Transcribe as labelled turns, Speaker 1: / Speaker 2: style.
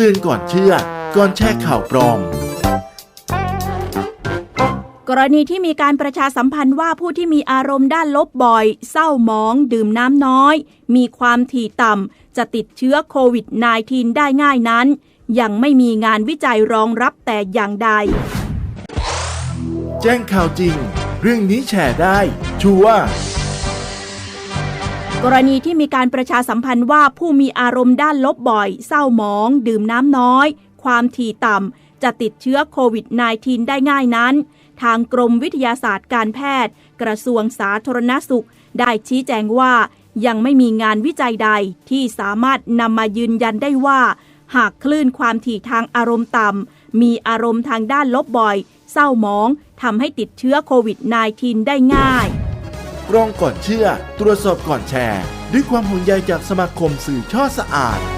Speaker 1: เตือนก่อนเชื่อ ก่อนแชร์ข่าวปลอม
Speaker 2: กรณีที่มีการประชาสัมพันธ์ว่าผู้ที่มีอารมณ์ด้านลบบ่อย เศร้าหมอง ดื่มน้ำน้อย มีความถี่ต่ำ จะติดเชื้อโควิด -19 ได้ง่ายนั้น ยังไม่มีงานวิจัยรองรับแต่อย่างใด
Speaker 1: แจ้งข่าวจริง เรื่องนี้แชร์ได้ ชัวร์
Speaker 2: กรณีที่มีการประชาสัมพันธ์ว่าผู้มีอารมณ์ด้านลบบ่อย เศร้าหมอง ดื่มน้ำน้อย ความถี่ต่ำ จะติดเชื้อโควิด -19 ได้ง่ายนั้น ทางกรมวิทยาศาสตร์การแพทย์ กระทรวงสาธารณสุข ได้ชี้แจงว่ายังไม่มีงานวิจัยใดที่สามารถนำมายืนยันได้ว่า หากคลื่นความถี่ทางอารมณ์ต่ำ มีอารมณ์ทางด้านลบบ่อย เศร้าหมองทำให้ติดเชื้อโควิด -19 ได้ง่าย
Speaker 1: รองก่อนเชื่อ ตรวจสอบก่อนแชร์ ด้วยความห่วงใยจากสมาคมสื่อช่อสะอาด